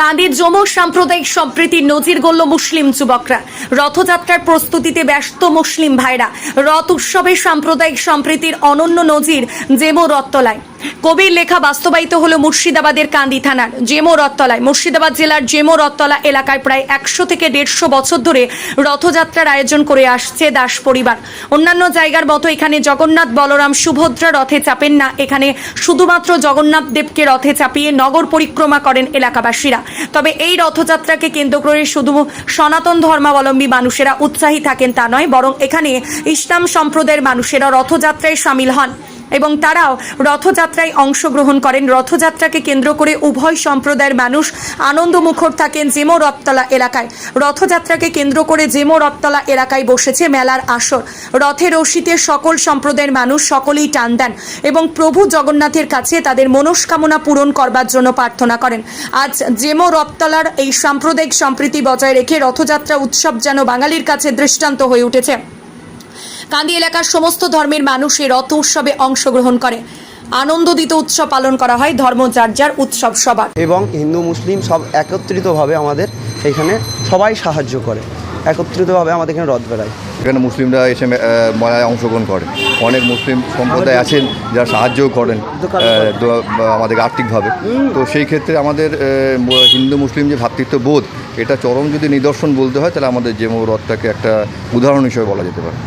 কাঁদির যমু সাম্প্রদায়িক সম্প্রীতির নজির গড়ল মুসলিম যুবকরা। রথযাত্রার প্রস্তুতিতে ব্যস্ত মুসলিম ভাইরা। রথ উৎসবে সাম্প্রদায়িক সম্প্রীতির অনন্য নজির জেমো রত্তলায় কবির লেখা বাস্তবায়িত হলো মুর্শিদাবাদের কান্দি থানার জেমো রথতলায়। মুর্শিদাবাদ জেলার জেমো রথতলা এলাকায় প্রায় একশো থেকে দেড়শো বছর ধরে রথযাত্রার আয়োজন করে আসছে দাস পরিবার। অন্যান্য জায়গার মতো এখানে জগন্নাথ বলরাম সুভদ্রা রথে চাপেন না। এখানে শুধুমাত্র জগন্নাথ দেবকে রথে চাপিয়ে নগর পরিক্রমা করেন এলাকাবাসীরা। তবে এই রথযাত্রাকে কেন্দ্র করে শুধু সনাতন ধর্মাবলম্বী মানুষেরা উৎসাহী থাকেন তা নয়, বরং এখানে ইসলাম সম্প্রদায়ের মানুষেরা রথযাত্রায় সামিল হন। এবং তারাও রথযাত্রায় অংশগ্রহণ করেন। রথযাত্রাকে কেন্দ্র করে উভয় সম্প্রদায়ের মানুষ আনন্দমুখর থাকেন জেমো রথতলা এলাকায়। রথযাত্রাকে কেন্দ্র করে জেমো রথতলা এলাকায় বসেছে মেলার আসর। রথের রশিতে সকল সম্প্রদায়ের মানুষ সকলেই টান দেন এবং প্রভু জগন্নাথের কাছে তাদের মনস্কামনা পূরণ করবার জন্য প্রার্থনা করেন। আজ জেমো রথতলার এই সাম্প্রদায়িক সম্প্রীতি বজায় রেখে রথযাত্রা উৎসব যেন বাঙালির কাছে দৃষ্টান্ত হয়ে উঠেছে। কান্দি এলাকার সমস্ত ধর্মের মানুষ এই রথ উৎসবে অংশগ্রহণ করে। আনন্দদিত উৎসব পালন করা হয় ধর্ম যার যার উৎসব সবার। এবং হিন্দু মুসলিম সব একত্রিতভাবে আমাদের এখানে সবাই সাহায্য করে। একত্রিতভাবে আমাদের এখানে রথ বেড়ায়। এখানে মুসলিমরা এসে মেলায় অংশগ্রহণ করে। অনেক মুসলিম সম্প্রদায় আছেন যারা সাহায্যও করেন বা আমাদের আর্থিকভাবে। তো সেই ক্ষেত্রে আমাদের হিন্দু মুসলিম যে ভ্রাতৃত্ব বোধ এটা চরম যদি নিদর্শন বলতে হয় তাহলে আমাদের জেমো রথটাকে একটা উদাহরণ হিসেবে বলা যেতে পারে।